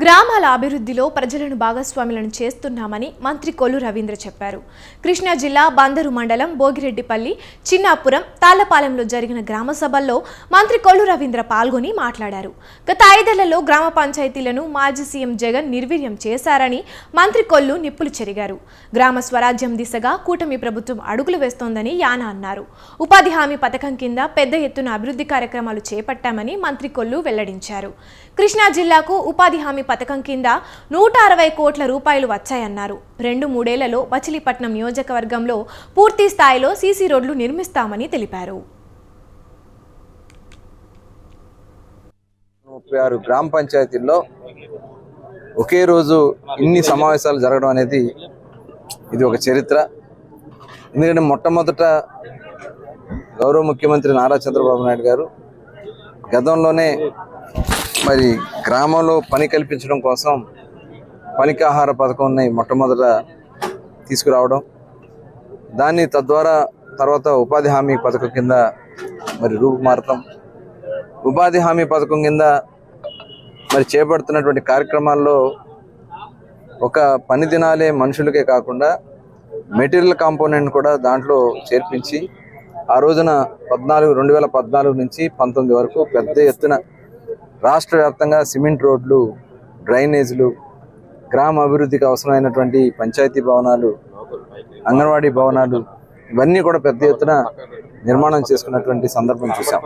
గ్రామాల అభివృద్ధిలో ప్రజలను భాగస్వాములను చేస్తున్నామని మంత్రి కొల్లు రవీంద్ర చెప్పారు. కృష్ణా జిల్లా బందరు మండలం భోగిరెడ్డిపల్లి చిన్నాపురం తాళ్ళపాలెంలో జరిగిన గ్రామ సభల్లో మంత్రి కొల్లు రవీంద్ర పాల్గొని మాట్లాడారు. గత ఐదేళ్ళలో గ్రామ పంచాయతీలను మాజీ సీఎం జగన్ నిర్వీర్యం చేశారని మంత్రి కొల్లు నిప్పులు చెరిగారు. గ్రామ స్వరాజ్యం దిశగా కూటమి ప్రభుత్వం అడుగులు వేస్తోందని యాన అన్నారు. ఉపాధి హామీ పథకం కింద పెద్ద ఎత్తున అభివృద్ధి కార్యక్రమాలు చేపట్టామని మంత్రి కొల్లు వెల్లడించారు. కృష్ణా జిల్లాకు ఉపాధి హామీ పథకం కింద నూట అరవై కోట్ల రూపాయలు వచ్చాయన్నారు. రెండు మూడేళ్ళలో మచిలీపట్నం నియోజకవర్గంలో పూర్తి స్థాయిలో సీసీ రోడ్లు నిర్మిస్తామని తెలిపారు. ముప్పై ఆరు గ్రామ పంచాయతీల్లో ఒకే రోజు ఇన్ని సమావేశాలు జరగడం అనేది ఇది ఒక చరిత్ర. ఎందుకంటే మొట్టమొదట గౌరవ ముఖ్యమంత్రి నారా చంద్రబాబు నాయుడు గారు గతంలోనే మరి గ్రామంలో పని కల్పించడం కోసం పనికాహార పథకంని మొట్టమొదట తీసుకురావడం దాన్ని తద్వారా తర్వాత ఉపాధి హామీ పథకం కింద మరి రూపుమారటం ఉపాధి హామీ పథకం కింద మరి చేపడుతున్నటువంటి కార్యక్రమాల్లో ఒక పని దినాలే మనుషులకే కాకుండా మెటీరియల్ కాంపోనెంట్ కూడా దాంట్లో చేర్పించి ఆ రోజున పద్నాలుగు రెండు వేల పద్నాలుగు నుంచి పంతొమ్మిది వరకు పెద్ద ఎత్తున రాష్ట్ర వ్యాప్తంగా సిమెంట్ రోడ్లు డ్రైనేజీలు గ్రామ అభివృద్ధికి అవసరమైనటువంటి పంచాయతీ భవనాలు అంగన్వాడీ భవనాలు ఇవన్నీ కూడా పెద్ద ఎత్తున నిర్మాణం చేసుకున్నటువంటి సందర్భం చూసాం